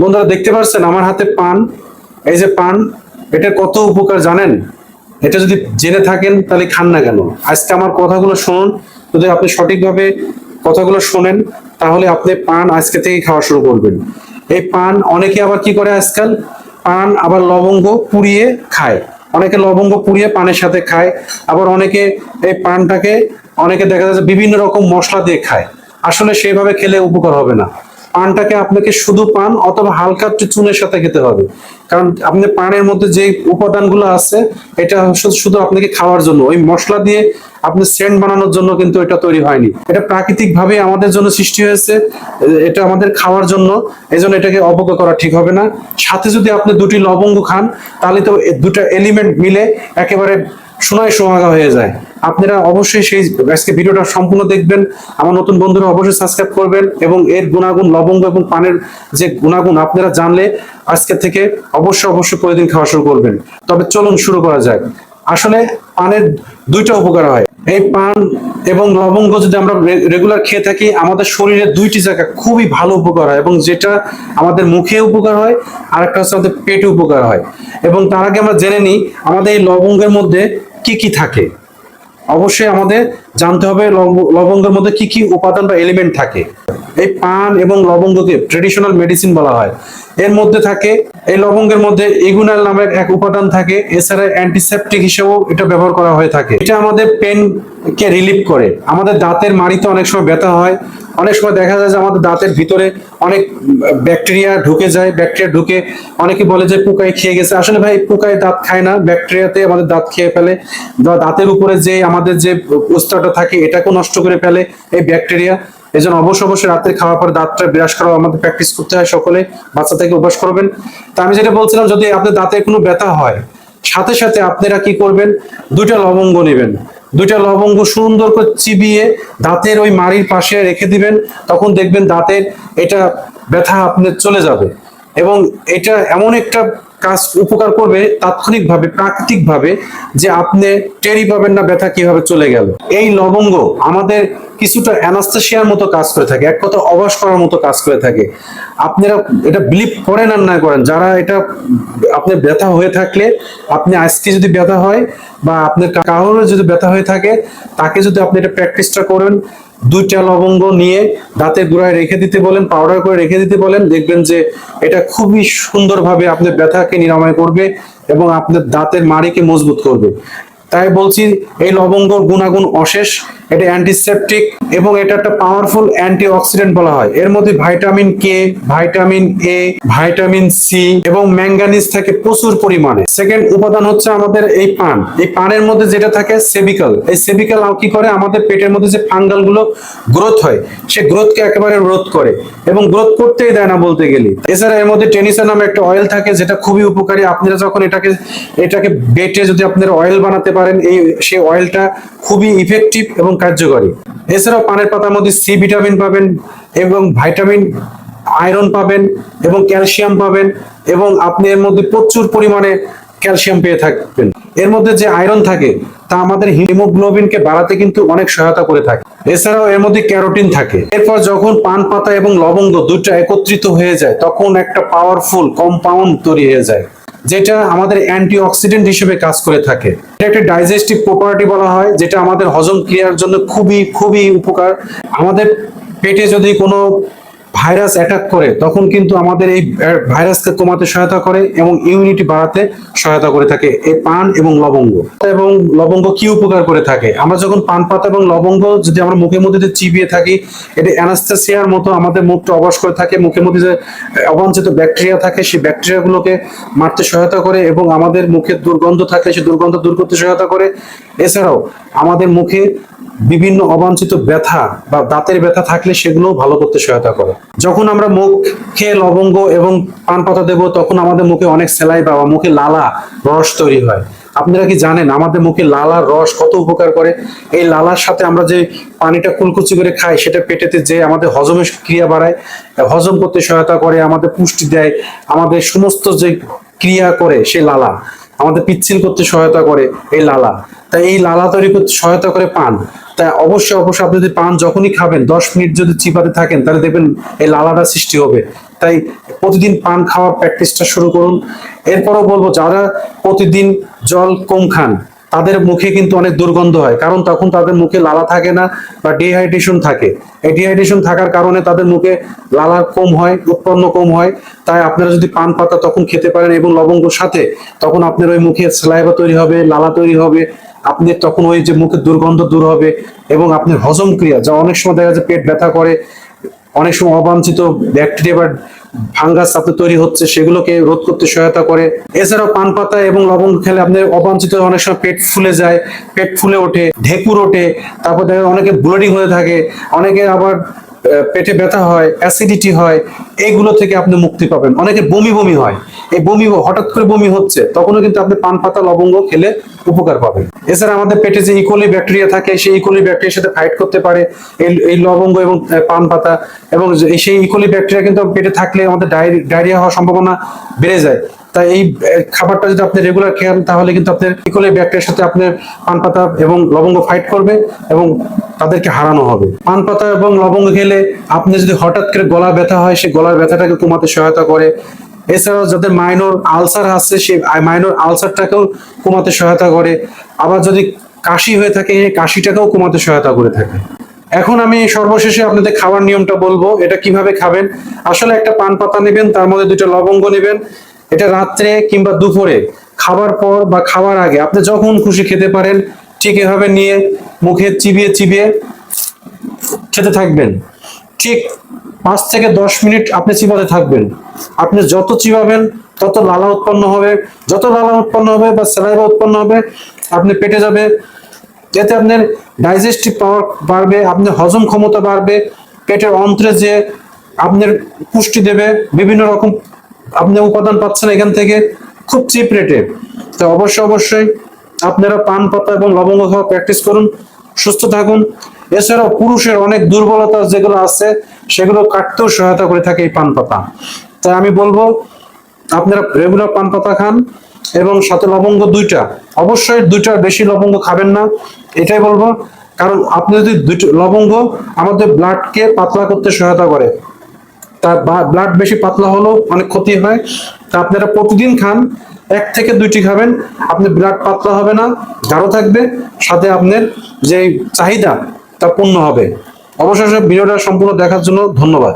বন্ধুরা, দেখতে পাচ্ছেন আমার হাতে পান। এই যে পান, এটা কত উপকার জানেন? এটা যদি জেনে থাকেন, তাহলে খান না কেন? আজকে আমার কথাগুলো শুনুন, যদি আপনি সঠিকভাবে কথাগুলো শোনেন, তাহলে আপনি পান আজকে থেকে খাওয়া শুরু করবেন। এই পান, অনেকে আবার কি করে আজকাল? পান আবার লবঙ্গ পুড়িয়ে খায়। অনেকে লবঙ্গ পুড়িয়ে পানের সাথে খায়, আবার অনেকে এই পানটাকে, অনেকে দেখা যাচ্ছে বিভিন্ন রকম মশলা দিয়ে খায়। আসলে সেইভাবে খেলে উপকার হবে না। পানটাকে আপনাকে শুধু পান অথবা হালকা একটু চুনের সাথে খেতে হবে। কারণ আপনি পানের মধ্যে যে উপাদানগুলো আছে, এটা শুধু আপনাকে খাওয়ার জন্য। ওই মশলা দিয়ে আপনি সেন্ট বানানোর জন্য কিন্তু এটা তৈরি হয়নি। এটা প্রাকৃতিক ভাবে আমাদের জন্য সৃষ্টি হয়েছে। এটা আমাদের খাওয়ার জন্য। এই জন্য এটাকে অবজ্ঞা করা ঠিক হবে না। সাথে যদি আপনি দুটি লবঙ্গ খান, তাহলে তো দুটা এলিমেন্ট মিলে একেবারে সোনায় সোহাগা হয়ে যায়। আপনারা অবশ্যই সেই আজকে ভিডিওটা সম্পূর্ণ দেখবেন। আমার নতুন বন্ধুরা অবশ্যই সাবস্ক্রাইব করবেন এবং এর গুণাগুণ, লবঙ্গ এবং পানের যে গুণাগুণ আপনারা জানলে আজকে থেকে অবশ্যই অবশ্যই প্রতিদিন খাওয়া শুরু করবেন। তবে চলুন শুরু করা যাক। আসলে পানের দুইটা উপকার হয়। এই পান এবং লবঙ্গ যদি আমরা রেগুলার খেয়ে থাকি, আমাদের শরীরে দুইটি জায়গা খুবই ভালো উপকার হয় এবং যেটা আমাদের মুখে উপকার হয় আর একটা হচ্ছে আমাদের পেটে উপকার হয়। এবং তার আগে আমরা জেনে নিই, আমাদের এই লবঙ্গের মধ্যে কি কি থাকে। অবশ্যই আমাদের জানতে হবে লব- লবঙ্গের মধ্যে কি কি উপাদান বা এলিমেন্ট থাকে। এই পান এবং লবঙ্গকে ট্রেডিশনাল মেডিসিন বলা হয়। এর মধ্যে থাকে, এই লবঙ্গের মধ্যে ইগুনাল নামের এক উপাদান থাকে, এছাড়া অ্যান্টিসেপটিক হিসেবেও এটা ব্যবহার করা হয়ে থাকে। এটা আমাদের পেনকে রিলিফ করে। আমাদের দাঁতের মাড়িতে অনেক সময় ব্যথা হয়। অনেক সময় দেখা যায় যে আমাদের দাঁতের ভিতরে অনেক ব্যাকটেরিয়া ঢুকে যায়। ব্যাকটেরিয়া ঢুকে অনেকে বলে যে পোকায় খেয়ে গেছে। আসলে ভাই, পোকায় দাঁত খায় না। ব্যাকটেরিয়াতে আমাদের দাঁত খেয়ে ফেলে। দাঁতের উপরে যে আমাদের যে উস্তাটা থাকে, এটাকেও নষ্ট করে ফেলে এই ব্যাকটেরিয়া এই জন্য অবশ্য অবশ্যই রাত্রে খাওয়ার পর দাঁতটা বিরাস করা আমাদের প্র্যাকটিস করতে হয় সকলে, বাচ্চা থেকে অভ্যাস করবেন। তা আমি যেটা বলছিলাম, যদি আপনার দাঁতে কোনো ব্যথা হয়, সাথে সাথে আপনারা কি করবেন? দুইটা লবঙ্গ নেবেন। দুইটা লবঙ্গ সুন্দর করে চিবিয়ে দাঁতের ওই মাড়ির পাশে রেখে দিবেন, তখন দেখবেন দাঁতের এটা ব্যথা আপনার চলে যাবে। এবং এটা এমন একটা কাজ উপকার করবে তাৎক্ষণিকভাবে, প্রাকৃতিকভাবে যে আপনি টেরি পাবেন না ব্যথা কীভাবে চলে গেল। এই লবঙ্গ আমাদের কিছুটা অ্যানাস্থেশিয়ার মতো কাজ করে থাকে, এক কথা অবাস করার মতো কাজ করে থাকে। আপনারা এটা বিলিভ করেন আর না করেন, যারা এটা আপনি ব্যথা হয়ে থাকলে, আপনি আজকে যদি ব্যথা হয় বা আপনার কারোর যদি ব্যথা হয়ে থাকে, তাকে যদি আপনি এটা প্র্যাকটিসটা করেন, দুইটা লবঙ্গ নিয়ে দাঁতের গোড়ায় রেখে দিতে বলেন পাউডার করে রেখে দিতে বলেন, দেখবেন যে এটা খুবই সুন্দরভাবে আপনার ব্যথাকে নিরাময় করবে এবং আপনার দাঁতের মাড়িকে মজবুত করবে। তাই বলছি, এই লবঙ্গর গুণাগুণ অশেষ। এটা অ্যান্টিসেপটিক এবং এটা একটা পাওয়ারফুল অ্যান্টি অক্সিডেন্ট বলা হয়। এর মধ্যে vitamin K vitamin A vitamin C এবং ম্যাঙ্গানিজ থাকে প্রচুর পরিমাণে। সেকেন্ড উপাদান হচ্ছে আমাদের এই পান। এই পানের মধ্যে যেটা থাকে সেবিকাল এই সেবিকাল কি করে? আমাদের পেটের মধ্যে যে ফাঙ্গালগুলো গ্রোথ হয়, সে গ্রোথকে একেবারে রোধ করে এবং গ্রোথ করতেই দেয় না বলতে গেলে। এছাড়া এর মধ্যে টেনিসা নামে একটা অয়েল থাকে, যেটা খুবই উপকারী। আপনারা যখন এটাকে এটাকে বেটে যদি আপনারা অয়েল বানাতে পারেন, এই, সেই অয়েলটা খুবই ইফেক্টিভ এবং কার্যকরী। এছাড়াও পানের পাতার মধ্যে সি ভিটামিন পাবেন এবং ভাইটামিন, আয়রন পাবেন এবং ক্যালসিয়াম পাবেন এবং আপনি এর মধ্যে প্রচুর পরিমাণে ক্যালসিয়াম পেয়ে থাকবেন। এর মধ্যে যে আয়রন থাকে, তা আমাদের হিমোগ্লোবিনকে বাড়াতে কিন্তু অনেক সহায়তা করে থাকে। এছাড়াও এর মধ্যে ক্যারোটিন থাকে। এরপর যখন পান পাতা এবং লবঙ্গ দুটো একত্রিত হয়ে যায়, তখন একটা পাওয়ারফুল কম্পাউন্ড তৈরি হয়ে যায়। যেটা আমাদের অ্যান্টিঅক্সিডেন্ট হিসেবে কাজ করে থাকে। এটা একটা ডাইজেস্টিভ প্রপার্টি বলা হয়, যেটা আমাদের হজম ক্রিয়ার জন্য খুবই খুবই উপকার। আমাদের পেটে যদি কোনো ভাইরাস অ্যাটাক করে, তখন কিন্তু আমাদের এই ভাইরাসকে কমাতে সহায়তা করে এবং ইমিউনিটি বাড়াতে সহায়তা করে থাকে এই পান এবং লবঙ্গ। এবং লবঙ্গ কি উপকার করে থাকে? আমরা যখন পান, পাতা এবং লবঙ্গ যদি আমরা মুখের মধ্যে চিবিয়ে থাকি, এটি অ্যানাস্থেসিয়ার মতো আমাদের মুখটা অবশ করে থাকে, মুখের মধ্যে যে অবাঞ্ছিত ব্যাকটেরিয়া থাকে, সেই ব্যাকটেরিয়াগুলোকে মারতে সহায়তা করে এবং আমাদের মুখের দুর্গন্ধ থাকে সেই দুর্গন্ধ দূর করতে সহায়তা করে। এছাড়াও আমাদের মুখে বিভিন্ন অবাঞ্ছিত ব্যথা বা দাঁতের ব্যথা থাকলে সেগুলোও ভালো করতে সহায়তা করে। যখন আমরা মুখে লবঙ্গ এবং পান পাতা দেবো, তখন আমাদের মুখে অনেক সেলাই বা মুখে লালা রস তৈরি হয়। আপনারা কি জানেন আমাদের মুখে লালার রস কত উপকার করে? এই লালার সাথে আমরা যে পানিটা কুলকুচি করে খাই, সেটা পেটেতে যে আমাদের হজমের ক্রিয়া বাড়ায়, হজম করতে সহায়তা করে, আমাদের পুষ্টি দেয়, আমাদের সমস্ত যে ক্রিয়া করে সেই লালা, আমাদের পিচ্ছিল করতে সহায়তা করে এই লালা। তাই এই লালা তৈরি করতে সহায়তা করে পান। তাই অবশ্যই অবশ্যই আপনি যদি পান, যখনই খাবেন, দশ মিনিট যদি চিপাতে থাকেন, তাহলে দেখবেন এই লালাটা সৃষ্টি হবে। তাই প্রতিদিন পান খাওয়ার প্র্যাকটিসটা শুরু করুন। এরপরও বলব, যারা প্রতিদিন জল কম খান, তাদের মুখে কিন্তু অনেক দুর্গন্ধ হয়। কারণ তখন তাদের মুখে লালা থাকে না বা ডিহাইড্রেশন থাকে। এই ডিহাইড্রেশন থাকার কারণে তাদের মুখে লালা কম হয়, উৎপন্ন কম হয়। তাই আপনারা যদি পান পাতা তখন খেতে পারেন এবং লবঙ্গর সাথে, তখন আপনার ওই মুখে স্লাইভা তৈরি হবে, লালা তৈরি হবে। আপনি তখন ওই যে মুখের দুর্গন্ধ দূর হবে এবং আপনার হজম ক্রিয়া, যা অনেক সময় দেখা যায় পেট ব্যথা করে, অনেক সময় অবাঞ্ছিত ব্যাকটেরিয়া বা ফাঙ্গাস আপনার তৈরি হচ্ছে, সেগুলোকে রোধ করতে সহায়তা করে। এছাড়াও পান পাতা এবং লবঙ্গ খেলে আপনার অবাঞ্ছিত অনেক সময় পেট ফুলে যায়, পেট ফুলে ওঠে, ঢেকুর ওঠে, তারপর দেখা অনেকে ব্লিডিং হয়ে থাকে, অনেকে আবার পেটে ব্যথা হয় অ্যাসিডিটি হয়, এইগুলো থেকে আপনি মুক্তি পাবেন। অনেকে বমি বমি হয়। এই বমি হঠাৎ করে বমি হচ্ছে, তখনও কিন্তু আপনি পান পাতা লবঙ্গ খেলে উপকার পাবেন। এছাড়া আমাদের পেটে যে ইকোলি ব্যাকটেরিয়া থাকে, সেই ইকোলি ব্যাকটেরিয়ার সাথে ফাইট করতে পারে। এই এই লবঙ্গ এবং পান, পাতা এবং সেই ইকোলি ব্যাকটেরিয়া কিন্তু পেটে থাকলে আমাদের ডায়রিয়া হওয়ার সম্ভাবনা বেড়ে যায়। তাই এই খাবারটা যদি আপনি রেগুলার খান তাহলে কিন্তু আপনার ইকোলি ব্যাকটেরিয়ার সাথে আপনার পান পাতা এবং লবঙ্গ ফাইট করবে এবং তাদেরকে হারানো হবে। পান পাতা এবং লবঙ্গ খেলে আপনি যদি হঠাৎ করে গলা ব্যথা হয়, সেই গলার ব্যথাটাকে কমাতে সহায়তা করে। এছাড়াও যাদের মাইনর আলসার আছে, সেই মাইনর আলসারটাকেও কমাতে সহায়তা করে। আবার যদি কাশি হয়ে থাকে, এই কাশিটাকেও কমাতে সহায়তা করে থাকে। এখন আমি সর্বশেষে আপনাদের খাওয়ার নিয়মটা বলব, এটা কীভাবে খাবেন? আসলে একটা পান পাতা নেবেন, তার মধ্যে দুটো লবঙ্গ নেবেন এটা রাত্রে কিংবা দুপুরে, খাবার পর বা খাওয়ার আগে আপনি যখন খুশি খেতে পারেন, ঠিক এভাবে নিয়ে মুখে চিবিয়ে চিবিয়ে খেতে থাকবেন। ঠিক পাঁচ থেকে দশ মিনিট আপনি চিবাতে থাকবেন। আপনি যত চিবাবেন, তত লালা উৎপন্ন হবে। যত লালা উৎপন্ন হবে বা স্যালাইভা উৎপন্ন হবে, আপনি পেটে যাবে। এতে আপনার ডাইজেস্টিভ পাওয়ার বাড়বে আপনার হজম ক্ষমতা বাড়বে। পেটের অন্ত্রে যে আপনার পুষ্টি দেবে, বিভিন্ন রকম আপনি উপাদান পাচ্ছেন এখান থেকে খুব চিপ রেটে তো অবশ্যই অবশ্যই আপনারা পান, পাতা এবং লবঙ্গ খাওয়া প্র্যাকটিস করুন, সুস্থ থাকুন। এছাড়াও পুরুষের অনেক দুর্বলতা যেগুলো আছে, সেগুলো কাটতেও সহায়তা করে থাকে এই পান, পাতা। তাই আমি বলব, আপনারা রেগুলার পান, পাতা খান এবং সাথে লবঙ্গ দুইটা। অবশ্যই দুইটার বেশি লবঙ্গ খাবেন না, এটাই বলব। কারণ আপনি যদি দুইটা লবঙ্গ আমাদের ব্লাডকে পাতলা করতে সহায়তা করে তার ব্লাড বেশি পাতলা হলেও অনেক ক্ষতি হয়। তা আপনারা প্রতিদিন খান, এক থেকে দুইটি খাবেন, আপনি ব্লাড পাতলা হবে না, গাঢ় থাকবে, সাথে আপনার যে চাহিদা, তা পূর্ণ হবে। অবশেষে ভিডিওটা সম্পূর্ণ দেখার জন্য ধন্যবাদ।